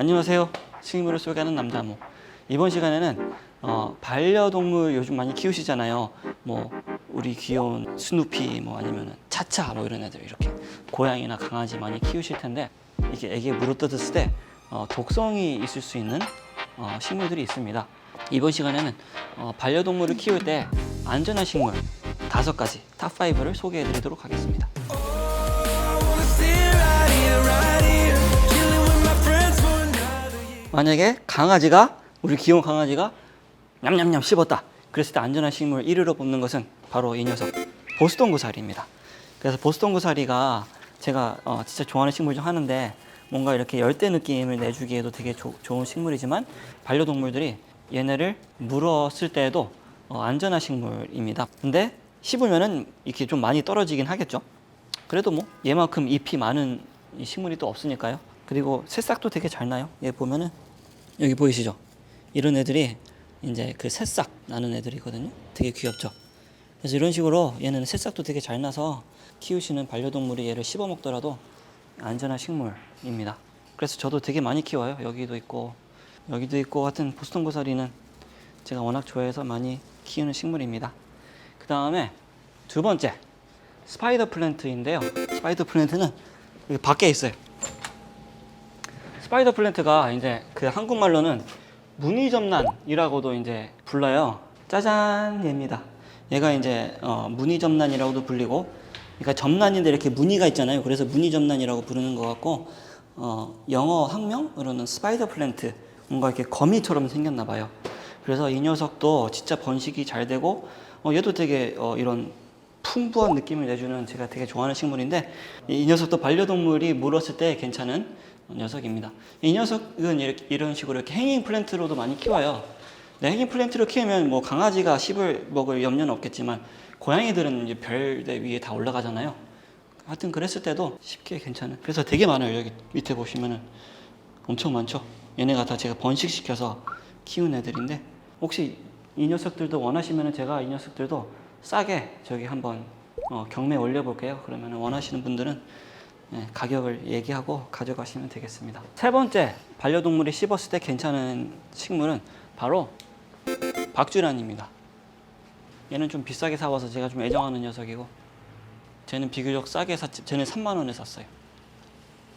안녕하세요. 식물을 소개하는 남자모. 이번 시간에는 어, 반려동물 요즘 많이 키우시잖아요. 뭐 우리 귀여운 스누피 뭐 아니면 차차 뭐 이런 애들 이렇게 고양이나 강아지 많이 키우실 텐데 이게 애기 물어뜯었을 때 어, 독성이 있을 수 있는 어, 식물들이 있습니다. 이번 시간에는 어, 반려동물을 키울 때 안전한 식물 다섯 가지 탑 5를 소개해 드리도록 하겠습니다. 만약에 강아지가 우리 귀여운 강아지가 냠냠냠 씹었다. 그랬을 때 안전한 식물 1위로 뽑는 것은 바로 이 녀석 보스턴 고사리입니다. 그래서 보스턴 고사리가 제가 어, 진짜 좋아하는 식물 중 하나인데 뭔가 이렇게 열대 느낌을 내주기에도 되게 조- 좋은 식물이지만 반려동물들이 얘네를 물었을 때에도 어, 안전한 식물입니다. 근데 씹으면은 이렇게 좀 많이 떨어지긴 하겠죠. 그래도 뭐 얘만큼 잎이 많은 이 식물이 또 없으니까요. 그리고 새싹도 되게 잘 나요. 얘 보면은 여기 보이시죠? 이런 애들이 이제 그 새싹 나는 애들이거든요. 되게 귀엽죠. 그래서 이런 식으로 얘는 새싹도 되게 잘 나서 키우시는 반려동물이 얘를 씹어 먹더라도 안전한 식물입니다. 그래서 저도 되게 많이 키워요. 여기도 있고 여기도 있고 같은 보스턴 고사리는 제가 워낙 좋아해서 많이 키우는 식물입니다. 그 다음에 두 번째 스파이더 플랜트인데요. 스파이더 플랜트는 여기 밖에 있어요. 스파이더 플랜트가 이제 그 한국말로는 무늬점란이라고도 이제 불러요. 짜잔 얘입니다. 얘가 이제 어, 무늬점란이라고도 불리고, 그러니까 점란인데 이렇게 무늬가 있잖아요. 그래서 무늬점란이라고 부르는 것 같고, 어, 영어 학명으로는 스파이더 플랜트, 뭔가 이렇게 거미처럼 생겼나 봐요. 그래서 이 녀석도 진짜 번식이 잘 되고, 어, 얘도 되게 어, 이런 풍부한 느낌을 내주는 제가 되게 좋아하는 식물인데 이 녀석도 반려동물이 물었을 때 괜찮은 녀석입니다. 이 녀석은 이렇게, 이런 식으로 이렇게 행잉 플랜트로도 많이 키워요. 네, 행잉 플랜트로 키우면 뭐 강아지가 씹을 먹을 염려는 없겠지만 고양이들은 이제 별대 위에 다 올라가잖아요. 하여튼 그랬을 때도 쉽게 괜찮은. 그래서 되게 많아요. 여기 밑에 보시면은 엄청 많죠. 얘네가 다 제가 번식시켜서 키운 애들인데 혹시 이 녀석들도 원하시면은 제가 이 녀석들도 싸게 저기 한번 어, 경매 올려볼게요. 그러면 원하시는 분들은 예, 가격을 얘기하고 가져가시면 되겠습니다. 세 번째 반려동물이 씹었을 때 괜찮은 식물은 바로 박주란입니다. 얘는 좀 비싸게 사와서 제가 좀 애정하는 녀석이고 쟤는 비교적 싸게 샀지 쟤는 3만 원에 샀어요.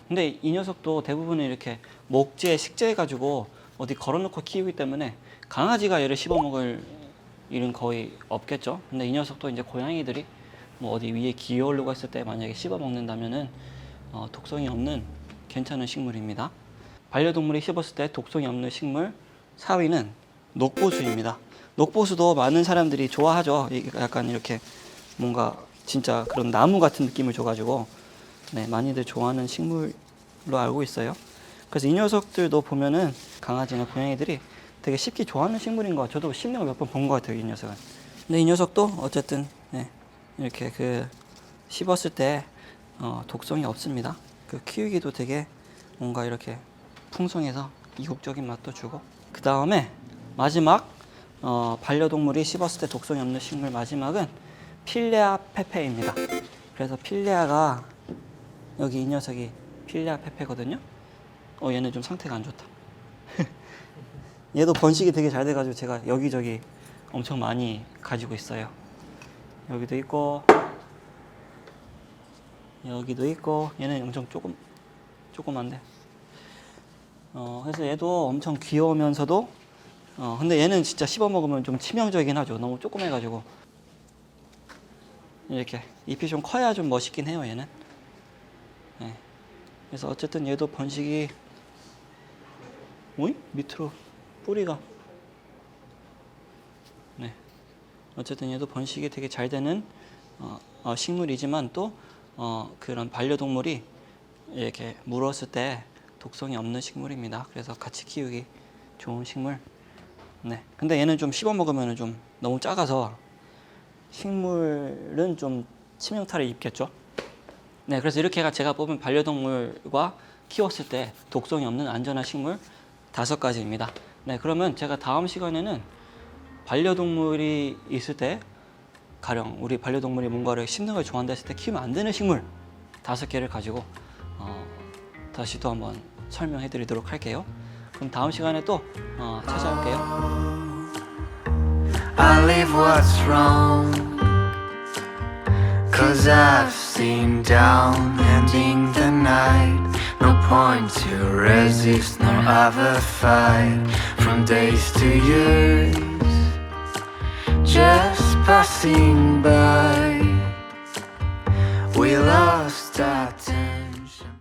근데 이 녀석도 대부분 이렇게 목재 식재해 가지고 어디 걸어놓고 키우기 때문에 강아지가 얘를 씹어먹을 일은 거의 없겠죠. 근데 이 녀석도 이제 고양이들이 뭐 어디 위에 기어오르고 했을 때 만약에 씹어먹는다면은 어, 독성이 없는 괜찮은 식물입니다. 반려동물이 씹었을 때 독성이 없는 식물 4위는 녹보수입니다. 녹보수도 많은 사람들이 좋아하죠. 약간 이렇게 뭔가 진짜 그런 나무 같은 느낌을 줘가지고 네, 많이들 좋아하는 식물로 알고 있어요. 그래서 이 녀석들도 보면은 강아지나 고양이들이 되게 쉽게 좋아하는 식물인 것 같아요. 저도 씹는 걸 몇 번 본 것 같아요, 이 녀석은. 근데 이 녀석도 어쨌든 네, 이렇게 그 씹었을 때 어, 독성이 없습니다. 그 키우기도 되게 뭔가 이렇게 풍성해서 이국적인 맛도 주고 그 다음에 마지막 어, 반려동물이 씹었을 때 독성이 없는 식물 마지막은 필레아 페페입니다. 그래서 필레아가 여기 이 녀석이 필레아 페페거든요. 어 얘는 좀 상태가 안 좋다. 얘도 번식이 되게 잘 돼가지고 제가 여기저기 엄청 많이 가지고 있어요. 여기도 있고 여기도 있고 얘는 엄청 조금 조그만데. 어 그래서 얘도 엄청 귀여우면서도 어 근데 얘는 진짜 씹어 먹으면 좀 치명적이긴 하죠. 너무 조그매가지고 이렇게 잎이 좀 커야 좀 멋있긴 해요. 얘는. 네. 그래서 어쨌든 얘도 번식이 오이 밑으로 뿌리가 네 어쨌든 얘도 번식이 되게 잘 되는 어, 어, 식물이지만 또 어, 그런 반려동물이 이렇게 물었을 때 독성이 없는 식물입니다. 그래서 같이 키우기 좋은 식물. 네. 근데 얘는 좀 씹어 먹으면 좀 너무 작아서 식물은 좀 치명타를 입겠죠. 네, 그래서 이렇게가 제가 뽑은 반려동물과 키웠을 때 독성이 없는 안전한 식물 다섯 가지입니다. 네, 그러면 제가 다음 시간에는 반려동물이 있을 때 가령 우리 반려동물이 뭔가를 씹는 걸 좋아한다 했을 때 키우면 안 되는 식물 다섯 개를 가지고 어, 다시 또 한번 설명해 드리도록 할게요. 그럼 다음 시간에 또 어, 찾아올게요. I leave what's wrong. Cause I've seen down ending the night. No point to resist, nor ever fight. From days to years, just passing by. We lost our time.